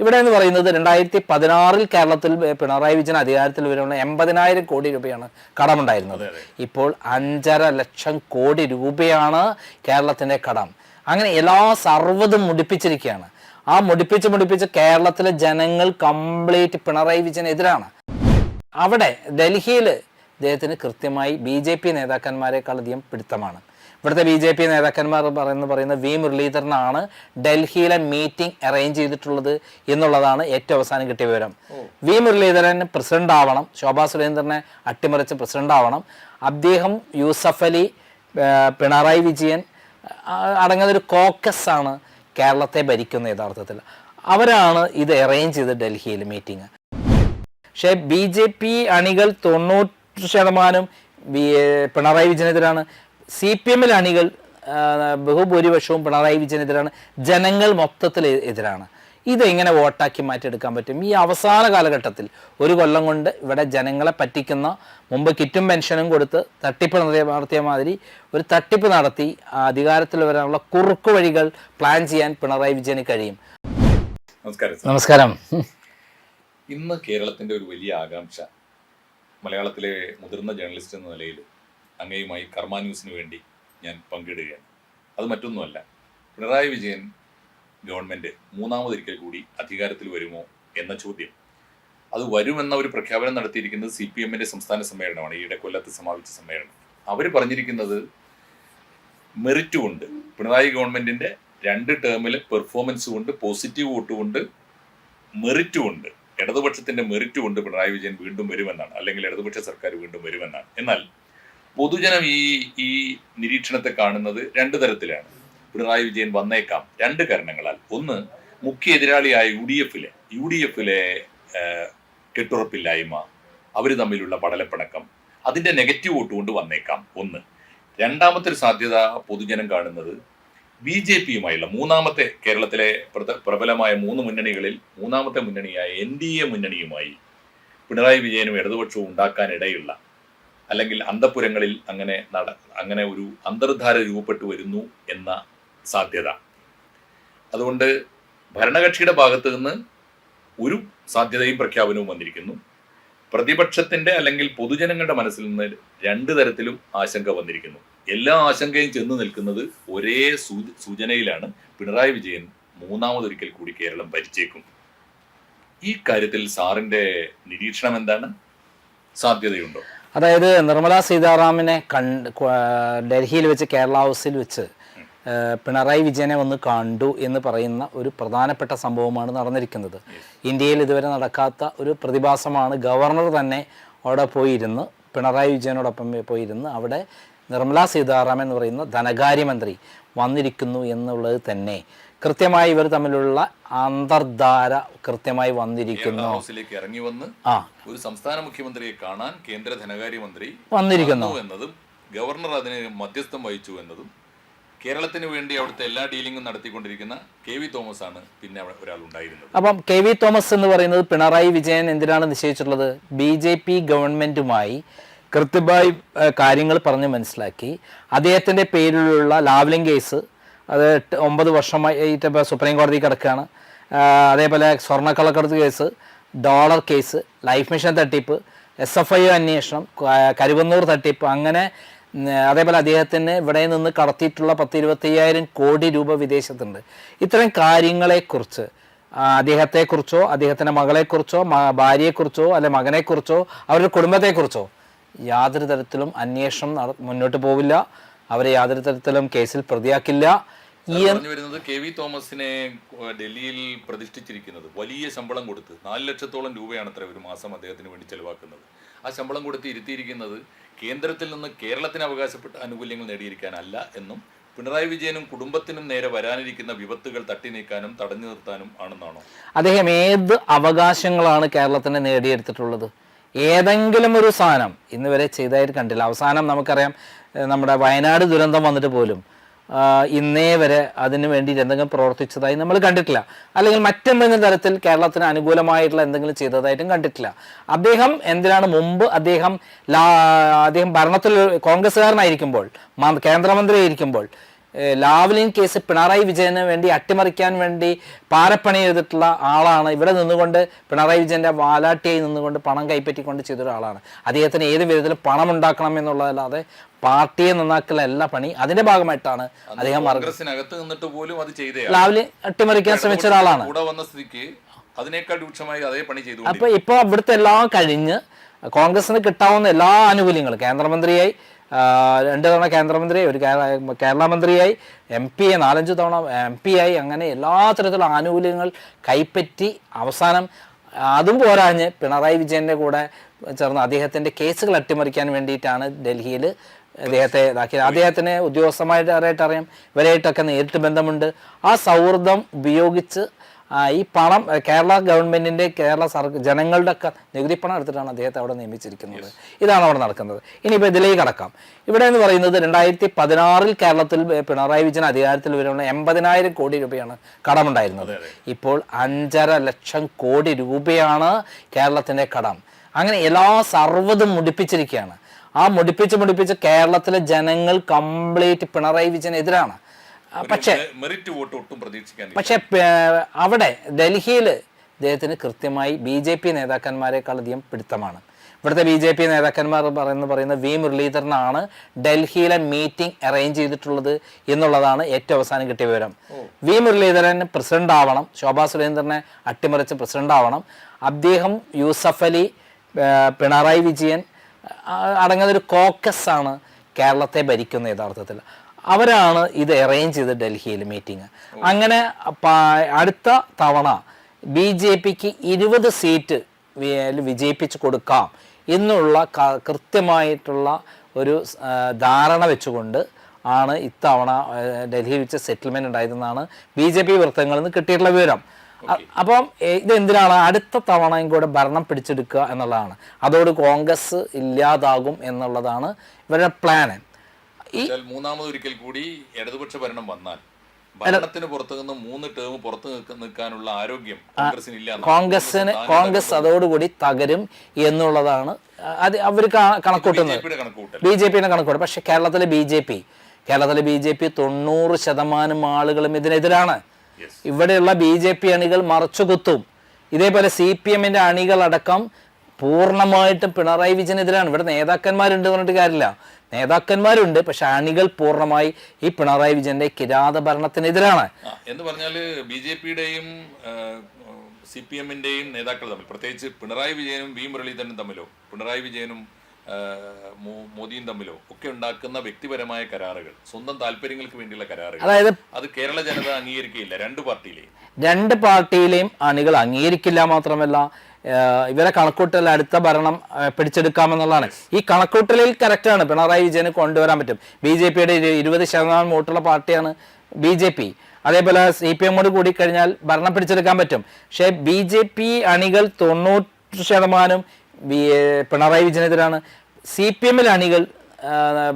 ഇവിടെ എന്ന് പറയുന്നത് രണ്ടായിരത്തി പതിനാറിൽ കേരളത്തിൽ പിണറായി വിജയൻ അധികാരത്തിൽ വരുന്ന എൺപതിനായിരം കോടി രൂപയാണ് കടമുണ്ടായിരുന്നത്. ഇപ്പോൾ അഞ്ചര ലക്ഷം കോടി രൂപയാണ് കേരളത്തിന്റെ കടം. അങ്ങനെ എല്ലാ സർവതും മുടിപ്പിച്ചിരിക്കുകയാണ്. ആ മുടിപ്പിച്ച് മുടിപ്പിച്ച് കേരളത്തിലെ ജനങ്ങൾ കംപ്ലീറ്റ് പിണറായി വിജയനെതിരാണ് അവിടെ ഡൽഹിയിൽ അദ്ദേഹത്തിന് കൃത്യമായി ബി ജെ പി നേതാക്കന്മാരെക്കാൾ അധികം പിടുത്തമാണ്. ഇവിടുത്തെ ബി ജെ പി നേതാക്കന്മാർ പറയുന്ന പറയുന്ന വി മുരളീധരനാണ് ഡൽഹിയിലെ മീറ്റിംഗ് അറേഞ്ച് ചെയ്തിട്ടുള്ളത് എന്നുള്ളതാണ് ഏറ്റവും അവസാനം കിട്ടിയ വിവരം. വി മുരളീധരൻ പ്രസിഡന്റ് ആവണം ശോഭാ സുരേന്ദ്രനെ അട്ടിമറിച്ച് പ്രസിഡന്റ് ആവണം. അദ്ദേഹം യൂസഫ് അലി പിണറായി വിജയൻ അടങ്ങുന്ന ഒരു കോക്കസ് ആണ് കേരളത്തെ ഭരിക്കുന്ന യഥാർത്ഥത്തിൽ. അവരാണ് ഇത് അറേഞ്ച് ചെയ്ത് ഡൽഹിയിൽ മീറ്റിംഗ്. പക്ഷേ ബി ജെ പി അണികൾ തൊണ്ണൂറ് ശതമാനം പിണറായി വിജയനെതിരാണ്. സി പി എമ്മിൽ അണികൾ ബഹുഭൂരിപക്ഷവും പിണറായി വിജയനെതിരാണ്. ജനങ്ങൾ മൊത്തത്തിൽ എതിരാണ്. ഇതെങ്ങനെ വോട്ടാക്കി മാറ്റിയെടുക്കാൻ പറ്റും? ഈ അവസാന കാലഘട്ടത്തിൽ ഒരു കൊല്ലം കൊണ്ട് ഇവിടെ ജനങ്ങളെ പറ്റിക്കുന്ന മുമ്പ് കിറ്റും പെൻഷനും കൊടുത്ത് തട്ടിപ്പ് നടത്തിയ നടത്തിയ മാതിരി ഒരു തട്ടിപ്പ് നടത്തി അധികാരത്തിൽ വരാനുള്ള കുറുക്കു വഴികൾ പ്ലാൻ ചെയ്യാൻ പിണറായി വിജയന് കഴിയും. നമസ്കാരം നമസ്കാരം. ഇന്ന് കേരളത്തിന്റെ ഒരു വലിയ ആകാംക്ഷ മലയാളത്തിലെ മുതിർന്ന ജേർണലിസ്റ്റ് എന്ന നിലയിൽ അങ്ങയുമായി കർമ്മ ന്യൂസിന് വേണ്ടി ഞാൻ പങ്കിടുകയാണ്. അത് മറ്റൊന്നുമല്ല. പിണറായി വിജയൻ ഗവൺമെന്റ് മൂന്നാമതൊരിക്കൽ കൂടി അധികാരത്തിൽ വരുമോ എന്ന ചോദ്യം. അത് വരുമെന്ന ഒരു പ്രഖ്യാപനം നടത്തിയിരിക്കുന്നത് സി പി എമ്മിന്റെ സംസ്ഥാന സമ്മേളനമാണ് ഈയിടെ കൊല്ലത്ത് സമാപിച്ച സമ്മേളനം. അവർ പറഞ്ഞിരിക്കുന്നത് മെറിറ്റ് കൊണ്ട് പിണറായി ഗവൺമെന്റിന്റെ രണ്ട് ടേമിൽ പെർഫോമൻസ് കൊണ്ട് പോസിറ്റീവ് വോട്ട് കൊണ്ട് മെറിറ്റ് കൊണ്ട് ഇടതുപക്ഷത്തിന്റെ മെറിറ്റ് കൊണ്ട് പിണറായി വിജയൻ വീണ്ടും വരുമെന്നാണ് അല്ലെങ്കിൽ ഇടതുപക്ഷ സർക്കാർ വീണ്ടും വരുമെന്നാണ്. എന്നാൽ പൊതുജനം ഈ ഈ നിരീക്ഷണത്തെ കാണുന്നത് രണ്ട് തരത്തിലാണ്. പിണറായി വിജയൻ വന്നേക്കാം രണ്ട് കാരണങ്ങളാൽ. ഒന്ന് മുഖ്യ എതിരാളിയായ യു ഡി എഫിലെ യു ഡി എഫിലെ കെട്ടുറപ്പില്ലായ്മ അവർ തമ്മിലുള്ള പടലപ്പിണക്കം അതിന്റെ നെഗറ്റീവ് വോട്ട് കൊണ്ട് വന്നേക്കാം. ഒന്ന് രണ്ടാമത്തെ ഒരു സാധ്യത പൊതുജനം കാണുന്നത് ബി ജെ പിയുമായുള്ള മൂന്നാമത്തെ കേരളത്തിലെ പ്രബലമായ മൂന്ന് മുന്നണികളിൽ മൂന്നാമത്തെ മുന്നണിയായ എൻ ഡി എ മുന്നണിയുമായി പിണറായി വിജയനും ഇടതുപക്ഷവും ഉണ്ടാക്കാനിടയുള്ള അല്ലെങ്കിൽ അന്തപുരങ്ങളിൽ അങ്ങനെ നട അങ്ങനെ ഒരു അന്തർധാര രൂപപ്പെട്ടു വരുന്നു എന്ന സാധ്യത. അതുകൊണ്ട് ഭരണകക്ഷിയുടെ ഭാഗത്ത് നിന്ന് ഒരു സാധ്യതയും പ്രഖ്യാപനവും വന്നിരിക്കുന്നു. പ്രതിപക്ഷത്തിന്റെ അല്ലെങ്കിൽ പൊതുജനങ്ങളുടെ മനസ്സിൽ നിന്ന് രണ്ട് തരത്തിലും ആശങ്ക വന്നിരിക്കുന്നു. എല്ലാ ആശങ്കയും ചെന്ന് നിൽക്കുന്നത് ഒരേ സൂചനയിലാണ്. പിണറായി വിജയൻ മൂന്നാമതൊരിക്കൽ കൂടി കേരളം ഭരിച്ചേക്കും. ഈ കാര്യത്തിൽ സാറിന്റെ നിരീക്ഷണം എന്താണ്? സാധ്യതയുണ്ടോ? അതായത് നിർമ്മല സീതാറാമിനെ കണ്ട് ഡൽഹിയിൽ വെച്ച് കേരള ഹൗസിൽ വെച്ച് പിണറായി വിജയനെ വന്ന് കണ്ടു എന്ന് പറയുന്ന ഒരു പ്രധാനപ്പെട്ട സംഭവമാണ് നടന്നിരിക്കുന്നത്. ഇന്ത്യയിൽ ഇതുവരെ നടക്കാത്ത ഒരു പ്രതിഭാസമാണ് ഗവർണർ തന്നെ അവിടെ പോയിരുന്ന് പിണറായി വിജയനോടൊപ്പം പോയിരുന്ന് അവിടെ നിർമ്മല സീതാറാമൻ എന്ന് പറയുന്ന ധനകാര്യമന്ത്രി വന്നിരിക്കുന്നു എന്നുള്ളത് തന്നെ. കൃത്യമായി ഇവർ തമ്മിലുള്ള അന്തർധാര കൃത്യമായി വന്നിരിക്കുന്നു. ഹൗസിലേക്ക് ഇറങ്ങി വന്ന് ആ. ഒരു സംസ്ഥാന മുഖ്യമന്ത്രിയെ കാണാൻ കേന്ദ്ര ധനകാര്യമന്ത്രി വന്നിരിക്കുന്നു. വന്നു എന്നതും ഗവർണർ അതിന് മധ്യസ്ഥം വഹിച്ചു എന്നതും കേരളത്തിന് വേണ്ടി അവിടുത്തെ എല്ലാ ഡീലിംഗും നടത്തിക്കൊണ്ടിരിക്കുന്ന കെ വി തോമസ് ആണ് പിന്നെ ഒരാൾ ഉണ്ടായിരുന്നത്. അപ്പം കെ വി തോമസ് എന്ന് പറയുന്നത് പിണറായി വിജയൻ എന്തിനാണ് നിശ്ചയിച്ചിട്ടുള്ളത്? ബി ജെ പി ഗവൺമെന്റുമായി കൃത്യമായി കാര്യങ്ങൾ പറഞ്ഞ് മനസ്സിലാക്കി. അദ്ദേഹത്തിന്റെ പേരിലുള്ള ലാവ്ലിംഗ് കേസ് അത് ഒമ്പത് വർഷമായി ഇപ്പോൾ സുപ്രീം കോടതി കിടക്കുകയാണ്. അതേപോലെ സ്വർണക്കള്ളക്കടത്ത് case dollar case life mission തട്ടിപ്പ് എസ് എഫ് ഐ അന്വേഷണം കരുവന്നൂർ തട്ടിപ്പ് അങ്ങനെ അതേപോലെ അദ്ദേഹത്തിന് ഇവിടെ നിന്ന് കടത്തിയിട്ടുള്ള പത്ത് ഇരുപത്തയ്യായിരം കോടി രൂപ വിദേശത്തുണ്ട്. ഇത്തരം കാര്യങ്ങളെക്കുറിച്ച് അദ്ദേഹത്തെക്കുറിച്ചോ അദ്ദേഹത്തിന്റെ മകളെക്കുറിച്ചോ ഭാര്യയെക്കുറിച്ചോ അല്ലെ മകനെക്കുറിച്ചോ അവരുടെ കുടുംബത്തെക്കുറിച്ചോ യാതൊരു തരത്തിലും അന്വേഷണം നട മുന്നോട്ട് പോവില്ല. അവരെ യാതൊരു തരത്തിലും കേസിൽ പ്രതിയാക്കില്ല. പറഞ്ഞു വരുന്നത് കെ വി തോമസിനെ ഡൽഹിയിൽ പ്രതിഷ്ഠിച്ചിരിക്കുന്നത്. വലിയ ശമ്പളം കൊടുത്ത് നാല് ലക്ഷത്തോളം രൂപയാണ് അത്ര ഒരു മാസം അദ്ദേഹത്തിന് വേണ്ടി ചെലവാക്കുന്നത്. ആ ശമ്പളം കൊടുത്ത് ഇരുത്തിയിരിക്കുന്നത് കേന്ദ്രത്തിൽ നിന്ന് കേരളത്തിന് അവകാശപ്പെട്ട ആനുകൂല്യങ്ങൾ നേടിയിരിക്കാനല്ല എന്നും പിണറായി വിജയനും കുടുംബത്തിനും നേരെ വരാനിരിക്കുന്ന വിപത്തുകൾ തട്ടി നീക്കാനും തടഞ്ഞു നിർത്താനും ആണെന്നാണോ? അദ്ദേഹം ഏത് അവകാശങ്ങളാണ് കേരളത്തിന് നേടിയെടുത്തിട്ടുള്ളത്? ഏതെങ്കിലും ഒരു സാധനം ഇന്ന് വരെ ചെയ്തതായിട്ട് കണ്ടില്ല. അവസാനം നമുക്കറിയാം നമ്മുടെ വയനാട് ദുരന്തം വന്നിട്ട് പോലും ഇന്നേ വരെ അതിന് വേണ്ടിയിട്ട് എന്തെങ്കിലും പ്രവർത്തിച്ചതായി നമ്മൾ കണ്ടിട്ടില്ല. അല്ലെങ്കിൽ മറ്റെന്തെങ്കിലും തരത്തിൽ കേരളത്തിന് അനുകൂലമായിട്ടുള്ള എന്തെങ്കിലും ചെയ്തതായിട്ടും കണ്ടിട്ടില്ല. അദ്ദേഹം എന്തിനാണ് മുമ്പ് അദ്ദേഹം അദ്ദേഹം ഭരണത്തിൽ കോൺഗ്രസ്സുകാരനായിരിക്കുമ്പോൾ കേന്ദ്രമന്ത്രിയായിരിക്കുമ്പോൾ ലാവ്ലിൻ കേസ് പിണറായി വിജയന് വേണ്ടി അട്ടിമറിക്കാൻ വേണ്ടി പാരപ്പണി ചെയ്തിട്ടുള്ള ആളാണ്. ഇവിടെ നിന്നുകൊണ്ട് പിണറായി വിജയന്റെ വാലാട്ടിയായി നിന്നുകൊണ്ട് പണം കൈപ്പറ്റിക്കൊണ്ട് ചെയ്തൊരാളാണ്. അദ്ദേഹത്തിന് ഏത് വിധത്തിൽ പണം ഉണ്ടാക്കണം എന്നുള്ളതല്ലാതെ പാർട്ടിയെ നന്നാക്കലല്ല പണി അതിന്റെ ഭാഗമായിട്ടാണ് അദ്ദേഹം കോൺഗ്രസിനകത്ത് നിന്നിട്ട് പോലും അത് ചെയ്തേ. രാവിലെ അട്ടിമറിക്കാൻ ശ്രമിച്ച ഒരാളാണ്. കൂടെ വന്ന സ്ഥിതിക്ക് അതിനേക്കാൾ രൂക്ഷമായി അതേ പണി ചെയ്തു അപ്പൊ ഇപ്പൊ ഇവിടുത്തെ എല്ലാം കഴിഞ്ഞ് കോൺഗ്രസിന് കിട്ടാവുന്ന എല്ലാ ആനുകൂല്യങ്ങളും കേന്ദ്രമന്ത്രിയായി രണ്ട് തവണ കേന്ദ്രമന്ത്രിയായി ഒരു കേരള കേരള മന്ത്രിയായി എം പി ആയി നാലഞ്ച് തവണ എം പി ആയി അങ്ങനെ എല്ലാ തരത്തിലുള്ള ആനുകൂല്യങ്ങൾ കൈപ്പറ്റി അവസാനം അതും പോരാഞ്ഞ് പിണറായി വിജയന്റെ കൂടെ ചേർന്ന് അദ്ദേഹത്തിന്റെ കേസുകൾ അട്ടിമറിക്കാൻ വേണ്ടിയിട്ടാണ് ഡൽഹിയിൽ അദ്ദേഹത്തെ ഇതാക്കിയത്. അദ്ദേഹത്തിന് ഉദ്യോഗസ്ഥമായിട്ട് അറിയാം. ഇവരായിട്ടൊക്കെ നേരിട്ട് ബന്ധമുണ്ട്. ആ സൗഹൃദം ഉപയോഗിച്ച് ഈ പണം കേരള ഗവൺമെന്റിന്റെ കേരള സർക്കാർ ജനങ്ങളുടെ ഒക്കെ നികുതി പണം എടുത്തിട്ടാണ് അദ്ദേഹത്തെ അവിടെ നിയമിച്ചിരിക്കുന്നത്. ഇതാണ് അവിടെ നടക്കുന്നത്. ഇനിയിപ്പോൾ ഇതിലേക്ക് കടക്കാം. ഇവിടെ എന്ന് പറയുന്നത് രണ്ടായിരത്തി പതിനാറിൽ കേരളത്തിൽ പിണറായി വിജയൻ അധികാരത്തിൽ വരുന്ന എൺപതിനായിരം കോടി രൂപയാണ് കടമുണ്ടായിരുന്നത്. ഇപ്പോൾ അഞ്ചര ലക്ഷം കോടി രൂപയാണ് കേരളത്തിന്റെ കടം. അങ്ങനെ എല്ലാ സർവതും മുടിപ്പിച്ചിരിക്കുകയാണ്. ആ മുടിപ്പിച്ച് മുടിപ്പിച്ച് കേരളത്തിലെ ജനങ്ങൾ കംപ്ലീറ്റ് പിണറായി വിജയനെതിരാണ് എതിരാണ്. പക്ഷേ മെറിറ്റ് വോട്ട് ഒട്ടും പ്രതീക്ഷിക്കാൻ പക്ഷെ അവിടെ ഡൽഹിയിൽ അദ്ദേഹത്തിന് കൃത്യമായി ബി ജെ പി നേതാക്കന്മാരെക്കാൾ അധികം പിടുത്തമാണ്. ഇവിടുത്തെ ബി ജെ പി നേതാക്കന്മാർ പറയുന്ന പറയുന്ന വി മുരളീധരനാണ് ഡൽഹിയിലെ മീറ്റിംഗ് അറേഞ്ച് ചെയ്തിട്ടുള്ളത് എന്നുള്ളതാണ് ഏറ്റവും അവസാനം കിട്ടിയ വിവരം. വി മുരളീധരൻ പ്രസിഡന്റ് ആവണം ശോഭാ സുരേന്ദ്രനെ അട്ടിമറിച്ച് പ്രസിഡന്റ് ആവണം. അദ്ദേഹം യൂസഫ് അലി പിണറായി വിജയൻ അടങ്ങുന്ന ഒരു കോക്കസ് ആണ് കേരളത്തെ ഭരിക്കുന്ന യഥാർത്ഥത്തിൽ. അവരാണ് ഇത് അറേഞ്ച് ചെയ്ത് ഡൽഹിയിൽ മീറ്റിംഗ് അങ്ങനെ അടുത്ത തവണ ബി ജെ പിക്ക് ഇരുപത് സീറ്റ് വിജയിപ്പിച്ച് കൊടുക്കാം എന്നുള്ള കൃത്യമായിട്ടുള്ള ഒരു ധാരണ വെച്ചുകൊണ്ട് ആണ് ഇത്തവണ ഡൽഹിയിൽ വെച്ച് സെറ്റിൽമെന്റ് ഉണ്ടായതെന്നാണ് ബി ജെ പി വൃത്തങ്ങളിൽ നിന്ന് കിട്ടിയിട്ടുള്ള വിവരം. അപ്പം ഇത് ഇതെന്തിനാണ്? അടുത്ത തവണയും കൂടെ ഭരണം പിടിച്ചെടുക്കുക എന്നുള്ളതാണ്. അതോട് കോൺഗ്രസ് ഇല്ലാതാകും എന്നുള്ളതാണ് ഇവരുടെ പ്ലാന് ഈ ഒരിക്കൽ മൂന്നാമതൊരിക്കൽ കൂടി ഇടതുപക്ഷ ഭരണം വന്നാൽ ഭരണത്തിന് പുറത്തു നിന്ന് മൂന്ന് ടേം പുറത്തു നിൽക്ക- നിൽക്കാനുള്ള ആരോഗ്യം കോൺഗ്രസിന് ഇല്ല എന്നാണ്. കോൺഗ്രസിന് കോൺഗ്രസ് അതോടുകൂടി തകരും എന്നുള്ളതാണ്. അത് അവർ കണക്കൂട്ടുന്നത്. ബി ജെ പിയുടെ കണക്കൂട്ടും പക്ഷെ കേരളത്തിലെ ബി ജെ പി കേരളത്തിലെ ബി ജെ പി തൊണ്ണൂറ് ശതമാനം ആളുകളും ഇതിനെതിരാണ്. ഇവിടെയുള്ള ബി ജെ പി അണികൾ മറച്ചുകുത്തും. ഇതേപോലെ സി പി എമ്മിന്റെ അണികളടക്കം പൂർണമായിട്ടും പിണറായി വിജയനെതിരാണ്. ഇവിടെ നേതാക്കന്മാരുണ്ട് പറഞ്ഞിട്ട് കാര്യമില്ല. നേതാക്കന്മാരുണ്ട് പക്ഷെ അണികൾ പൂർണമായി ഈ പിണറായി വിജയന്റെ കിരാത ഭരണത്തിനെതിരാണ് എന്ന് പറഞ്ഞാൽ ബി ജെ പിയുടെയും സി പി എമ്മിന്റെയും നേതാക്കൾ തമ്മിൽ. പ്രത്യേകിച്ച് പിണറായി വിജയനും വി മുരളീധരനും തമ്മിലോ? പിണറായി വിജയനും മോദിയും തമ്മിലോ ഒക്കെ ഉണ്ടാക്കുന്ന വ്യക്തിപരമായ കരാറുകൾ സ്വന്തം താല്പര്യങ്ങൾക്ക് വേണ്ടിയുള്ള കരാറുകൾ. അതായത് അത് കേരള ജനത അംഗീകരിക്കുകയില്ല രണ്ട് പാർട്ടിയിലെയും രണ്ട് പാർട്ടിയിലെയും അണികൾ അംഗീകരിക്കില്ല മാത്രമല്ല ഇവരെ കണക്കൂട്ടൽ അടുത്ത ഭരണം പിടിച്ചെടുക്കാമെന്നുള്ളതാണ്. ഈ കണക്കൂട്ടലിൽ കറക്റ്റാണ് പിണറായി വിജയന് കൊണ്ടുവരാൻ പറ്റും. ബി ജെ പിയുടെ ഇരുപത് ശതമാനം വോട്ടുള്ള പാർട്ടിയാണ് ബി ജെ പി. അതേപോലെ സി പി എമ്മോട് കൂടി കഴിഞ്ഞാൽ ഭരണം പിടിച്ചെടുക്കാൻ പറ്റും. പക്ഷേ ബി ജെ പി അണികൾ തൊണ്ണൂറ് ശതമാനം ബി പിണറായി വിജയനെതിരാണ് സി പി എമ്മിൽ അണികൾ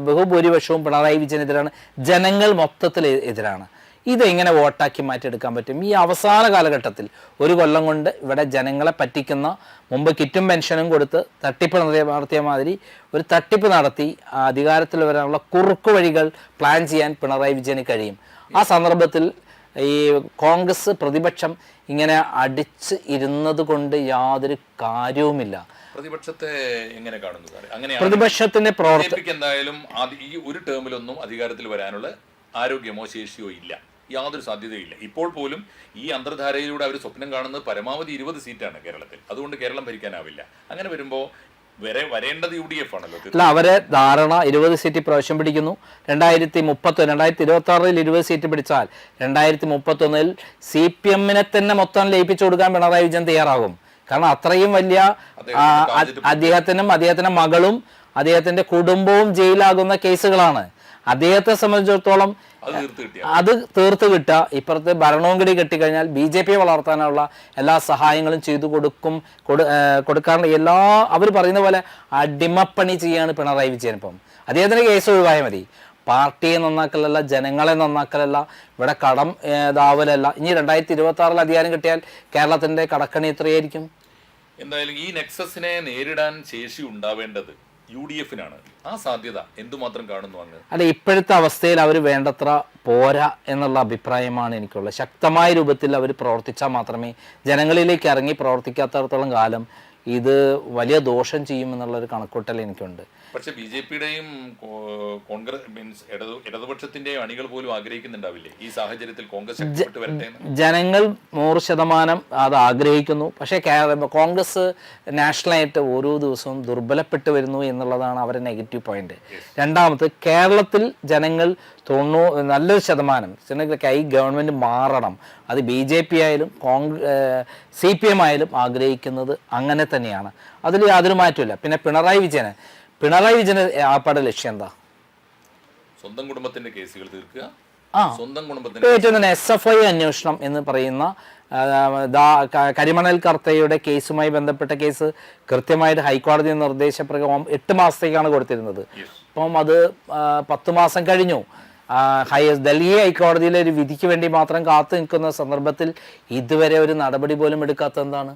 ബഹുഭൂരിപക്ഷവും പിണറായി വിജയനെതിരാണ് ജനങ്ങൾ മൊത്തത്തിൽ എതിരാണ്. ഇതെങ്ങനെ വോട്ടാക്കി മാറ്റിയെടുക്കാൻ പറ്റും? ഈ അവസാന കാലഘട്ടത്തിൽ ഒരു കൊല്ലം കൊണ്ട് ഇവിടെ ജനങ്ങളെ പറ്റിക്കുന്ന മുമ്പ് കിറ്റും പെൻഷനും കൊടുത്ത് തട്ടിപ്പ് നടത്തിയ മാതിരി ഒരു തട്ടിപ്പ് നടത്തി അധികാരത്തിൽ വരാനുള്ള കുറുക്കു വഴികൾ പ്ലാൻ ചെയ്യാൻ പിണറായി വിജയന് കഴിയും. ആ സന്ദർഭത്തിൽ ഈ കോൺഗ്രസ് പ്രതിപക്ഷം ഇങ്ങനെ അടിച്ച് ഇരുന്നത് കൊണ്ട് യാതൊരു കാര്യവുമില്ല. പ്രതിപക്ഷത്തെ എങ്ങനെ കാണുന്നു അങ്ങനെ പ്രതിപക്ഷത്തിന്റെ പ്രവർത്തനം എന്തായാലും ഈ ഒരു ടേമിലൊന്നും അധികാരത്തിൽ വരാനുള്ള ആരോഗ്യമോ ശേഷിയോ ഇല്ല. യാതൊരു സാധ്യതയില്ല ഇപ്പോൾ പോലും ഈ അന്തർധാരയിലൂടെ അവർ സ്വപ്നം കാണുന്നത് പരമാവധി ഇരുപത് സീറ്റാണ് കേരളത്തിൽ. അതുകൊണ്ട് കേരളം ഭരിക്കാനാവില്ല. അങ്ങനെ വരുമ്പോൾ വരെ വരേണ്ടത് യു ഡി എഫ് ആണല്ലോ. അല്ല അവരെ ധാരണ ഇരുപത് സീറ്റ് പ്രാവശ്യം പിടിക്കുന്നു. രണ്ടായിരത്തി മുപ്പത്തി രണ്ടായിരത്തി ഇരുപത്തി ആറിൽ ഇരുപത് സീറ്റ് പിടിച്ചാൽ രണ്ടായിരത്തി മുപ്പത്തി ഒന്നിൽ സി പി എമ്മിനെ തന്നെ മൊത്തം ലയിപ്പിച്ചു കൊടുക്കാൻ പിണറായി വിജയൻ തയ്യാറാകും. കാരണം അത്രയും വലിയ അദ്ദേഹത്തിനും അദ്ദേഹത്തിന്റെ മകളും അദ്ദേഹത്തിന്റെ കുടുംബവും ജയിലാകുന്ന കേസുകളാണ്. അദ്ദേഹത്തെ സംബന്ധിച്ചിടത്തോളം അത് തീർത്ത് കിട്ടുക. ഇപ്പുറത്ത് ഭരണവും കൂടി കിട്ടിക്കഴിഞ്ഞാൽ ബി ജെ പിയെ വളർത്താനുള്ള എല്ലാ സഹായങ്ങളും ചെയ്തു കൊടുക്കും കൊടു ഏർ എല്ലാ അവർ പറയുന്ന പോലെ അടിമപ്പണി ചെയ്യാണ് പിണറായി വിജയൻ ഇപ്പം. അദ്ദേഹത്തിന്റെ കേസ് ഒഴിവായാൽ മതി. പാർട്ടിയെ നന്നാക്കലല്ല ജനങ്ങളെ നന്നാക്കലല്ല ഇവിടെ കടം ഇതാവലല്ല. ഇനി രണ്ടായിരത്തി ഇരുപത്തി ആറിൽ അധികാരം കിട്ടിയാൽ കേരളത്തിന്റെ കടക്കണി എത്രയായിരിക്കും? എന്തായാലും ഈ നെക്സസിനെ നേരിടാൻ ശേഷി ഉണ്ടാവേണ്ടത് യു ഡി എഫിനാണ് ആ സാധ്യത എന്തുമാത്രം കാണുന്നു അങ്ങ്? അല്ല ഇപ്പോഴത്തെ അവസ്ഥയിൽ അവർ വേണ്ടത്ര പോരാ എന്നുള്ള അഭിപ്രായമാണ് എനിക്കുള്ളത്. ശക്തമായ രൂപത്തിൽ അവർ പ്രവർത്തിച്ചാൽ മാത്രമേ ജനങ്ങളിലേക്ക് ഇറങ്ങി പ്രവർത്തിക്കാത്തടത്തോളം കാലം ഇത് വലിയ ദോഷം ചെയ്യുമെന്നുള്ളൊരു കണക്കൂട്ടൽ എനിക്കുണ്ട്. പക്ഷേ ബി ജെ പിയുടെയും കോൺഗ്രസ് മീൻസ് ഇടതു ഇടതുപക്ഷത്തിന്റെയും അണികൾ പോലും ആഗ്രഹിക്കുന്നുണ്ടാവില്ലേ? ഈ സാഹചര്യത്തിൽ കോൺഗ്രസ് ജനങ്ങൾ നൂറ് ശതമാനം അത് ആഗ്രഹിക്കുന്നു. പക്ഷേ കോൺഗ്രസ് നാഷണലായിട്ട് ഓരോ ദിവസവും ദുർബലപ്പെട്ട് വരുന്നു എന്നുള്ളതാണ് അവരുടെ നെഗറ്റീവ് പോയിന്റ്. രണ്ടാമത് കേരളത്തിൽ ജനങ്ങൾ തൊണ്ണൂ നല്ലൊരു ശതമാനം ഈ ഗവൺമെന്റ് മാറണം. അത് ബി ജെ പി ആയാലും കോൺഗ്രസ് സി പി എം ആയാലും ആഗ്രഹിക്കുന്നത് അങ്ങനെ തന്നെയാണ്. അതിൽ യാതൊരു മാറ്റമില്ല പിന്നെ പിണറായി വിജയന് പിണറായി വിജയന് ആപ്പാടെ ലക്ഷ്യം എന്താ? സ്വന്തം കുടുംബത്തിന്റെ കേസുകൾ തീർക്കുക. ആ. സ്വന്തം കുടുംബത്തിന്റെ ഏറ്റവും തന്നെ എസ് എഫ് ഐ അന്വേഷണം എന്ന് പറയുന്ന കരിമണൽ കർത്തയുടെ കേസുമായി ബന്ധപ്പെട്ട കേസ് കൃത്യമായിട്ട് ഹൈക്കോടതി നിർദ്ദേശപ്രകാരം എട്ട് മാസത്തേക്കാണ് കൊടുത്തിരുന്നത്. അപ്പം അത് പത്ത് മാസം കഴിഞ്ഞു. ആ, ഹൈ ഡൽഹി ഹൈക്കോടതിയിലെ ഒരു വിധിക്ക് വേണ്ടി മാത്രം കാത്തു നിൽക്കുന്ന സന്ദർഭത്തിൽ ഇതുവരെ ഒരു നടപടി പോലും എടുക്കാത്ത എന്താണ്?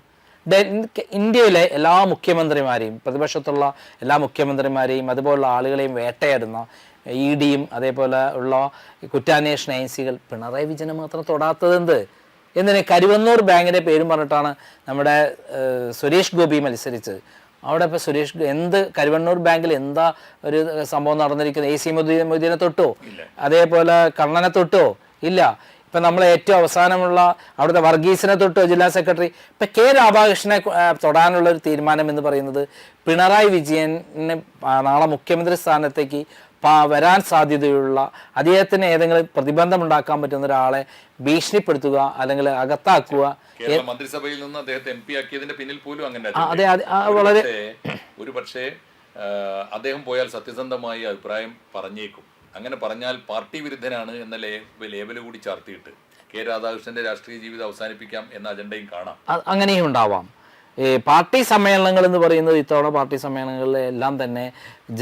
ഇന്ത്യയിലെ എല്ലാ മുഖ്യമന്ത്രിമാരെയും പ്രതിപക്ഷത്തുള്ള എല്ലാ മുഖ്യമന്ത്രിമാരെയും അതുപോലുള്ള ആളുകളെയും വേട്ടയാടുന്ന ഇ ഡിയും അതേപോലെ ഉള്ള കുറ്റാന്വേഷണ ഏജൻസികൾ പിണറായി വിജയനെ മാത്രം തൊടാത്തത് എന്ത്? എന്തിന് കരുവന്നൂർ ബാങ്കിന്റെ പേരും പറഞ്ഞിട്ടാണ് നമ്മുടെ സുരേഷ് ഗോപി മത്സരിച്ചത് അവിടെ ഇപ്പോൾ സുരേഷ് എന്ത് കരുവണ്ണൂർ ബാങ്കിൽ എന്താ ഒരു സംഭവം നടന്നിരിക്കുന്നത്? എ സി മൊയ്തീനെ തൊട്ടോ? അതേപോലെ കണ്ണനെ തൊട്ടോ? ഇല്ല. ഇപ്പം നമ്മൾ ഏറ്റവും അവസാനമുള്ള അവിടുത്തെ വർഗീസിനെ തൊട്ടോ ജില്ലാ സെക്രട്ടറി? ഇപ്പം കെ രാധാകൃഷ്ണനെ തൊടാനുള്ള ഒരു തീരുമാനം എന്ന് പറയുന്നത് പിണറായി വിജയന് നാളെ മുഖ്യമന്ത്രി സ്ഥാനത്തേക്ക് വരാൻ സാധ്യതയുള്ള അദ്ദേഹത്തിന് ഏതെങ്കിലും പ്രതിബന്ധം ഉണ്ടാക്കാൻ പറ്റുന്ന ഒരാളെ ഭീഷണിപ്പെടുത്തുക അല്ലെങ്കിൽ അകത്താക്കുക. മന്ത്രിസഭയിൽ നിന്ന് അദ്ദേഹത്തെ എം പി ആക്കിയതിന്റെ പിന്നിൽ പോലും അങ്ങനെ അതെ വളരെ ഒരു പക്ഷേ അദ്ദേഹം പോയാൽ സത്യസന്ധമായി അഭിപ്രായം പറഞ്ഞേക്കും. അങ്ങനെ പറഞ്ഞാൽ പാർട്ടി വിരുദ്ധനാണ് എന്ന ലേബൽ ലേബൽ കൂടി ചാർത്തിയിട്ട്. കെ രാധാകൃഷ്ണന്റെ രാഷ്ട്രീയ ജീവിതം അവസാനിപ്പിക്കാം എന്ന അജണ്ടയും കാണാം. അങ്ങനെയും ഉണ്ടാവാം. പാർട്ടി സമ്മേളനങ്ങൾ എന്ന് പറയുന്നത് ഇത്തവണ പാർട്ടി സമ്മേളനങ്ങളിൽ എല്ലാം തന്നെ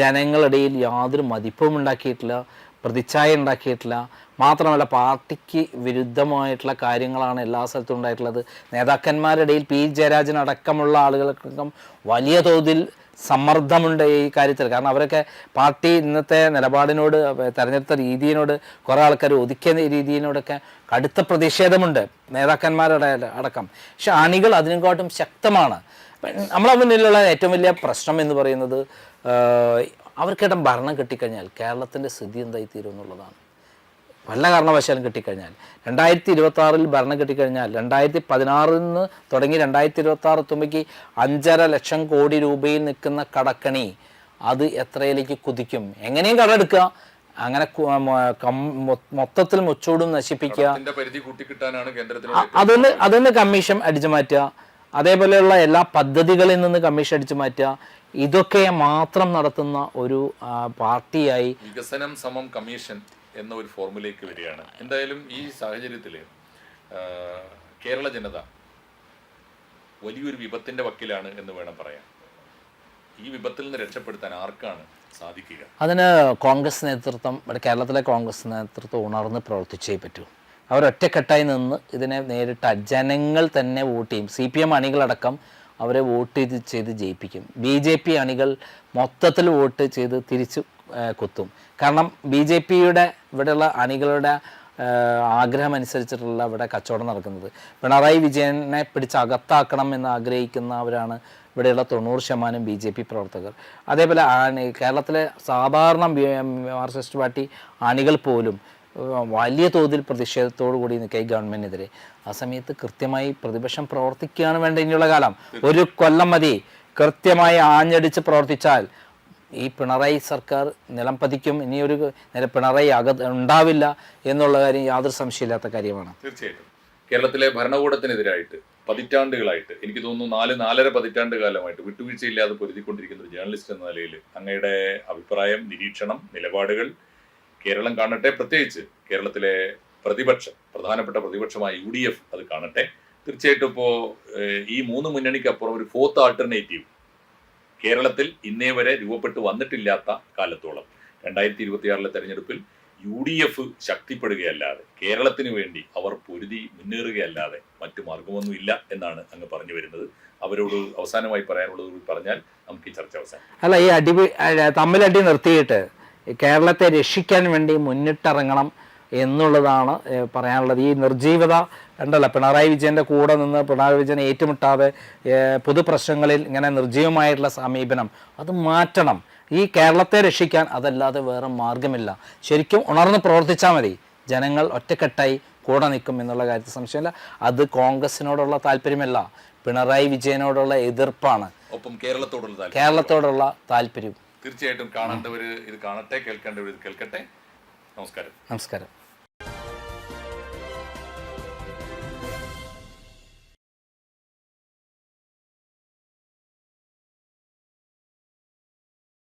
ജനങ്ങളിടയിൽ യാതൊരു മതിപ്പും ഉണ്ടാക്കിയിട്ടില്ല പ്രതിച്ഛായ ഉണ്ടാക്കിയിട്ടില്ല. മാത്രമല്ല പാർട്ടിക്ക് വിരുദ്ധമായിട്ടുള്ള കാര്യങ്ങളാണ് എല്ലാ സ്ഥലത്തും ഉണ്ടായിട്ടുള്ളത്. നേതാക്കന്മാരുടെ ഇടയിൽ പി. ജയരാജൻ അടക്കമുള്ള ആളുകൾക്കും വലിയ തോതിൽ സമ്മർദ്ദമുണ്ട് ഈ കാര്യത്തിൽ. കാരണം അവരൊക്കെ പാർട്ടി ഇന്നത്തെ നിലപാടിനോട് തെരഞ്ഞെടുത്ത രീതിയിനോട് കുറേ ആൾക്കാർ ഒതുക്കിയ രീതിയിനോടൊക്കെ കടുത്ത പ്രതിഷേധമുണ്ട് നേതാക്കന്മാരുടെ അടക്കം. പക്ഷെ അണികൾ അതിനെക്കാട്ടും ശക്തമാണ്. നമ്മളെ മുന്നിലുള്ള ഏറ്റവും വലിയ പ്രശ്നം എന്ന് പറയുന്നത് അവർക്കേട്ടം അവർക്കിടം ഭരണം കിട്ടിക്കഴിഞ്ഞാൽ കേരളത്തിന്റെ സ്ഥിതി എന്തായി തീരും എന്നുള്ളതാണ്. വല്ല കാരണവശാലും കിട്ടിക്കഴിഞ്ഞാൽ. രണ്ടായിരത്തി ഇരുപത്തി ആറിൽ ഭരണം കിട്ടിക്കഴിഞ്ഞാൽ രണ്ടായിരത്തി പതിനാറിൽ നിന്ന് തുടങ്ങി രണ്ടായിരത്തി ഇരുപത്തി ആറ് എത്തുമ്പോഴേക്ക് അഞ്ചര ലക്ഷം കോടി രൂപയിൽ നിൽക്കുന്ന കടക്കണി അത് എത്രയിലേക്ക് കുതിക്കും? എങ്ങനെയും കടമെടുക്കുക അങ്ങനെ മൊത്തത്തിൽ മുച്ചൂടും നശിപ്പിക്കുക. അതൊന്ന് അതൊന്ന് കമ്മീഷൻ അടിച്ചു മാറ്റുക. അതേപോലെയുള്ള എല്ലാ പദ്ധതികളിൽ നിന്ന് കമ്മീഷൻ അടിച്ചു മാറ്റുക. ഇതൊക്കെ മാത്രം നടത്തുന്ന ഒരു പാർട്ടിയായി വികസനം സമം കമ്മീഷൻ. എന്ന ഒരു ഫോർമുലേക്ക് വരികയാണ്. എന്തായാലും ഈ സാഹചര്യത്തിൽ കേരള ജനത വലിയൊരു വിപത്തിന്റെ വക്കിലാണ് എന്ന് വേണം പറയാം ഈ വിപത്തിൽ നിന്ന് രക്ഷപ്പെടുത്താൻ ആർക്കാണ് സാധിക്കുക? അതിന് കോൺഗ്രസ് നേതൃത്വം കേരളത്തിലെ കോൺഗ്രസ് നേതൃത്വം ഉണർന്ന് പ്രവർത്തിച്ചേ പറ്റൂ. അവർ ഒറ്റക്കെട്ടായി നിന്ന് ഇതിനെ നേരിട്ട് ജനങ്ങൾ തന്നെ വോട്ട് ചെയ്യും. സി പി എം അണികളടക്കം അവരെ വോട്ട് ചെയ്ത് ചെയ്ത് ജയിപ്പിക്കും. ബി ജെ പി അണികൾ മൊത്തത്തിൽ വോട്ട് ചെയ്ത് തിരിച്ചു കുത്തും. കാരണം ബി ജെ പിയുടെ ഇവിടെയുള്ള അണികളുടെ ആഗ്രഹമനുസരിച്ചിട്ടുള്ള ഇവിടെ കച്ചവടം നടക്കുന്നത്. പിണറായി വിജയനെ പിടിച്ച് അകത്താക്കണം എന്ന് ആഗ്രഹിക്കുന്നവരാണ് ഇവിടെയുള്ള തൊണ്ണൂറ് ശതമാനം ബി ജെ പി പ്രവർത്തകർ. അതേപോലെ ആണി കേരളത്തിലെ സാധാരണ മാർക്സിസ്റ്റ് പാർട്ടി അണികൾ പോലും വലിയ തോതിൽ പ്രതിഷേധത്തോടു കൂടി നിൽക്കുക ഈ ഗവൺമെന്റിനെതിരെ. ആ സമയത്ത് കൃത്യമായി പ്രതിപക്ഷം പ്രവർത്തിക്കുകയാണ് വേണ്ട ഇനിയുള്ള കാലം. ഒരു കൊല്ലം മതി. കൃത്യമായി ആഞ്ഞടിച്ച് പ്രവർത്തിച്ചാൽ ഈ പിണറായി സർക്കാർ നിലം പതിക്കും. ഇനിയൊരു പിണറായി അക ഉണ്ടാവില്ല എന്നുള്ള കാര്യം യാതൊരു സംശയമില്ലാത്ത കാര്യമാണ്. തീർച്ചയായിട്ടും. കേരളത്തിലെ ഭരണകൂടത്തിനെതിരായിട്ട് പതിറ്റാണ്ടുകളായിട്ട് എനിക്ക് തോന്നുന്നു നാല് നാലര പതിറ്റാണ്ട് കാലമായിട്ട് വിട്ടുവീഴ്ചയില്ലാതെ പൊരുതിക്കൊണ്ടിരിക്കുന്ന ഒരു ജേർണലിസ്റ്റ് എന്ന നിലയിൽ അങ്ങയുടെ അഭിപ്രായം നിരീക്ഷണം നിലപാടുകൾ കേരളം കാണട്ടെ. പ്രത്യേകിച്ച് കേരളത്തിലെ പ്രതിപക്ഷം പ്രധാനപ്പെട്ട പ്രതിപക്ഷമായ യു അത് കാണട്ടെ. തീർച്ചയായിട്ടും ഇപ്പോൾ ഈ മൂന്ന് മുന്നണിക്കപ്പുറം ഒരു ഫോർത്ത് ആൾട്ടർനേറ്റീവ് കേരളത്തിൽ ഇന്നേ വരെ രൂപപ്പെട്ടു വന്നിട്ടില്ലാത്ത കാലത്തോളം. രണ്ടായിരത്തി ഇരുപത്തിയാറിലെ തെരഞ്ഞെടുപ്പിൽ യു ഡി എഫ് ശക്തിപ്പെടുകയല്ലാതെ കേരളത്തിന് വേണ്ടി അവർ പൊരുതി മുന്നേറുകയല്ലാതെ മറ്റു മാർഗമൊന്നുമില്ല എന്നാണ് അങ്ങ് പറഞ്ഞു വരുന്നത്. അവരോട് അവസാനമായി പറയാനുള്ളത് പറഞ്ഞാൽ നമുക്ക് ഈ ചർച്ച അവസാനം അല്ല ഈ അടി തമ്മിലടി നിർത്തിയിട്ട് കേരളത്തെ രക്ഷിക്കാൻ വേണ്ടി മുന്നിട്ടിറങ്ങണം എന്നുള്ളതാണ് പറയാനുള്ളത്. ഈ നിർജീവത ഉണ്ടല്ലോ പിണറായി വിജയന്റെ കൂടെ നിന്ന് പിണറായി വിജയൻ ഏറ്റുമുട്ടാതെ പൊതുപ്രശ്നങ്ങളിൽ ഇങ്ങനെ നിർജീവമായിട്ടുള്ള സമീപനം അത് മാറ്റണം. ഈ കേരളത്തെ രക്ഷിക്കാൻ അതല്ലാതെ വേറെ മാർഗമില്ല ശരിക്കും ഉണർന്ന് പ്രവർത്തിച്ചാൽ മതി. ജനങ്ങൾ ഒറ്റക്കെട്ടായി കൂടെ നിൽക്കും എന്നുള്ള കാര്യത്തിൽ സംശയമില്ല. അത് കോൺഗ്രസിനോടുള്ള താല്പര്യമല്ല പിണറായി വിജയനോടുള്ള എതിർപ്പാണ്. ഒപ്പം കേരളത്തോടുള്ള കേരളത്തോടുള്ള താല്പര്യം തീർച്ചയായിട്ടും കാണേണ്ടവർ ഇത് കാണട്ടെ കേൾക്കേണ്ടവർ ഇത് കേൾക്കട്ടെ. നമസ്കാരം. നമസ്കാരം.